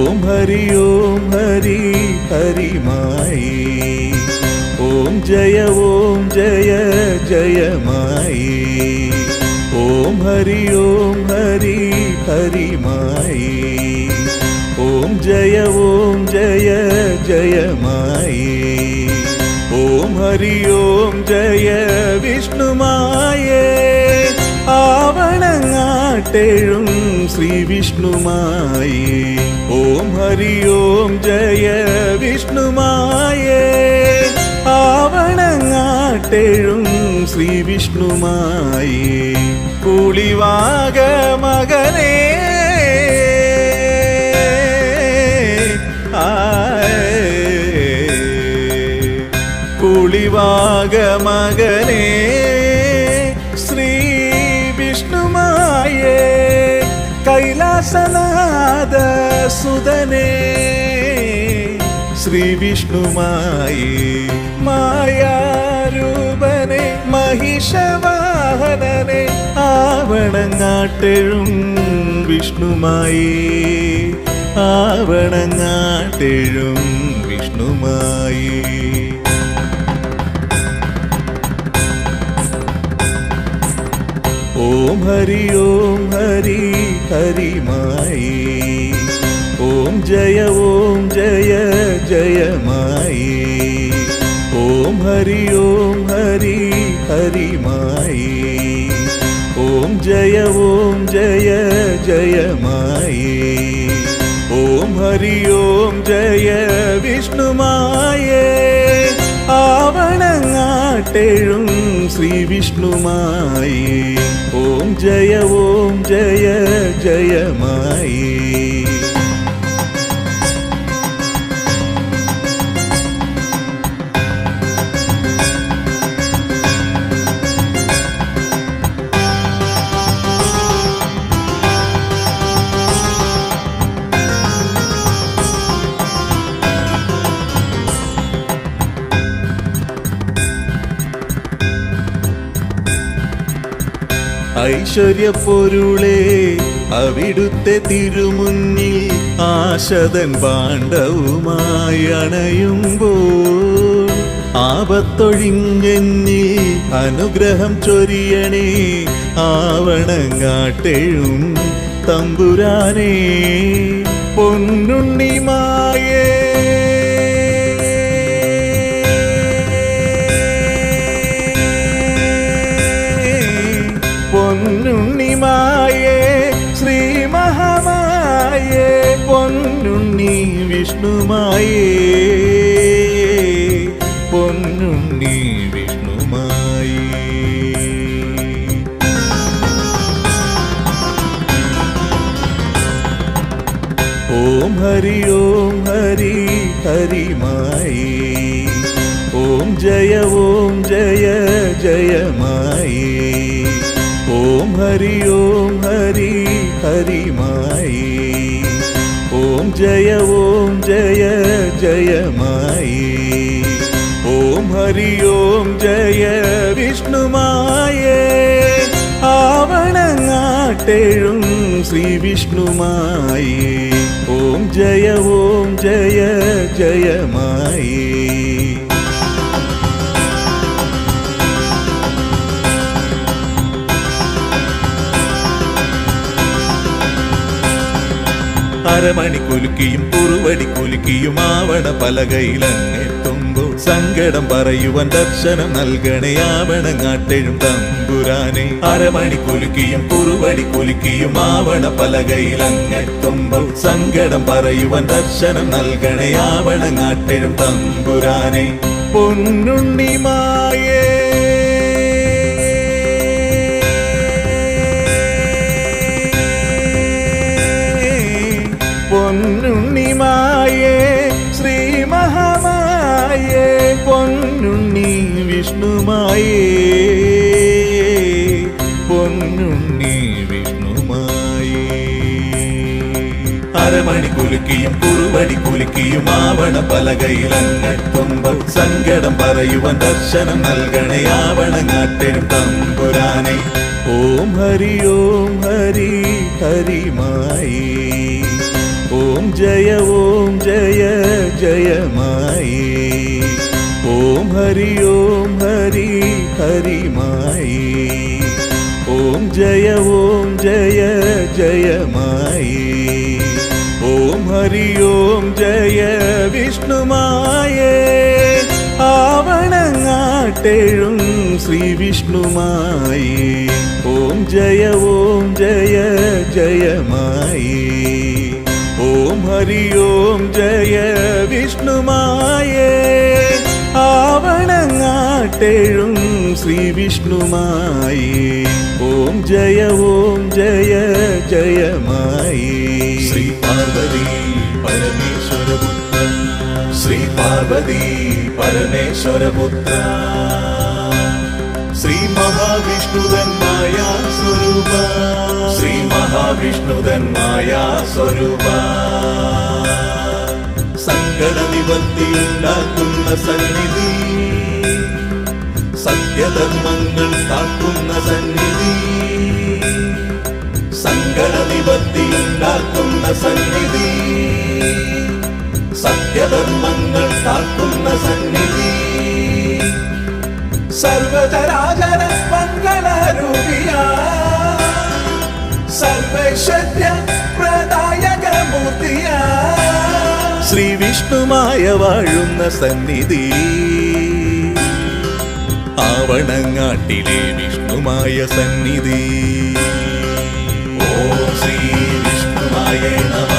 ഓം ഹരി ഓം ഹരി ഹരിമായി. ഓം ജയ ഓം ജയ ജയമായി. ഓം ഹരി ഓം ഹരി ഹരിമായി. ഓം ജയ ഓം ജയ ജയമായി. ഓം ഹരി ഓം ജയ വിഷ്ണുമായേ ആവണങ്ങാട്ടെഴും ശ്രീ വിഷ്ണുമായി. ഓം ഹരി ഓം ജയ വിഷ്ണുമായേ. ആവണങ്ങാട്ടെഴും ശ്രീ വിഷ്ണുമായി. കുളിവാക മകനേ കുളിവാക മകനേ ശ്രീ വിഷ്ണുമായേ കൈലാസനാഥ സുതനേ ശ്രീ വിഷ്ണുമായി മായാരൂപനെ മഹിഷവാഹനനെ ആവണങ്ങാട്ടെഴും വിഷ്ണുമായി ആവണങ്ങാട്ടെഴും വിഷ്ണുമായി. ഓം ഹരി ഓം ഹരി ഹരിമായി ഓം ജയ ഓം ജയ ജയമായി ഓം ഹരി ഓം ഹരി ഹരിമായി ഓം ജയ ഓം ജയ ജയമായി ഓം ഹരി ഓം ജയ വിഷ്ണുമായേ ആവണങ്ങാട്ടെഴും ശ്രീ വിഷ്ണുമായി. ഓം ജയ ഓം ജയ ജയമായി. ഐശ്വര്യപ്പൊരുളേ അവിടുത്തെ തിരുമുന്നിൽ ആശതൻ പാണ്ഡവുമായി അണയുമ്പോൾ ആപത്തൊഴിഞ്ഞെന്നിൽ അനുഗ്രഹം ചൊരിയണേ ആവണങ്ങാട്ടെഴും തമ്പുരാനേ. പൊന്നുണ്ണിമായേ പൊന്നുണ്ണി വിഷ്ണുമായേ. പൊന്നുണ്ണി വിഷ്ണുമായേ. ഓം ഹരി ഓം ഹരി ഹരിമായി ഓം ജയ ഓം ജയ ജയമായി ഓം ഹരി ഓം ഹരി ഹരിമായി ഓം ജയ ഓം ജയ ജയമായി. ഓം ഹരി ഓം ജയ വിഷ്ണുമായേ. ആവണങ്ങാട്ടെഴും ശ്രീ വിഷ്ണുമായി. ഓം ജയ ഓം ജയ ജയമായി അരമണി കുലുക്കിയും കുറുവടി കുലുക്കിയും ആവണ പലകയിലങ്ങെത്തുമ്പോൾ സങ്കടം പറയുവാൻ ദർശനം നൽകണേ ആവണങ്ങാട്ടെഴും തമ്പുരാനെ. അരമണി കുലുക്കിയും കുറുവടി കുലുക്കിയും ആവണ പലകയിലങ്ങെത്തുമ്പോൾ സങ്കടം പറയുവാൻ ദർശനം നൽകണേ ആവണങ്ങാട്ടെഴും തമ്പുരാനെ. പൊന്നുണ്ണിമായേ പൊന്നുണ്ണിമായേ വിഷ്ണുമായേ. പൊന്നുണ്ണി വിഷ്ണുമായേ. അരമണി കുലുക്കിയും കുറുവടി കുലുക്കിയും ആവണ പലകയിൽ പലകയിലങ്ങെത്തുമ്പോൾ സങ്കടം പറയുവാൻ ദർശനം നൽകണേ. നാട്ടിൽ തമ്പുരാനെ. ഓം ഹരി ഓം ഹരി ഹരിമായി ഓം ജയ ഓം ജയ ജയമായി ഓം ഹരി ഓം ഹരി ഹരിമായി ഓം ജയ ഓം ജയ ജയമായി ഓം ഹരി ഓം ജയ വിഷ്ണുമായേ ആവണങ്ങാട്ടെഴും ശ്രീ വിഷ്ണുമായി ഓം ജയ ഓം ജയ ജയമായി ഓം ഹരി ഓം ജയ വിഷ്ണുമായേ ആവണങ്ങാട്ടെഴും ശ്രീ വിഷ്ണുമായി ഓം ജയ ഓം ജയ ജയമായി. ശ്രീ പാർവതി പരമേശ്വരപുത്ര ശ്രീ പാർവതി പരമേശ്വരപുത്ര ശ്രീ മഹാവിഷ്ണുതന്മായ സ്വരൂപ. ശ്രീ മഹാവിഷ്ണുതന്മായ സ്വരൂപ. സങ്കട നിവർത്തി ഉണ്ടാക്കുന്ന സന്നിധി. സത്യധർമ്മങ്ങൾ കാക്കുന്ന സന്നിധി. സങ്കട വിപത്തി ഉണ്ടാക്കുന്ന സന്നിധി. സത്യധർമ്മങ്ങൾ കാക്കുന്ന സന്നിധി. സർവചരാചര മംഗളരൂപിയ സർവൈശ്വര്യ പ്രദായക മൂർത്തിയ. ശ്രീ വിഷ്ണുമായ വാഴുന്ന സന്നിധി. ആവണങ്ങാട്ടിലെ വിഷ്ണുമായ സന്നിധി. ഓ ശ്രീ വിഷ്ണുമായ നമ.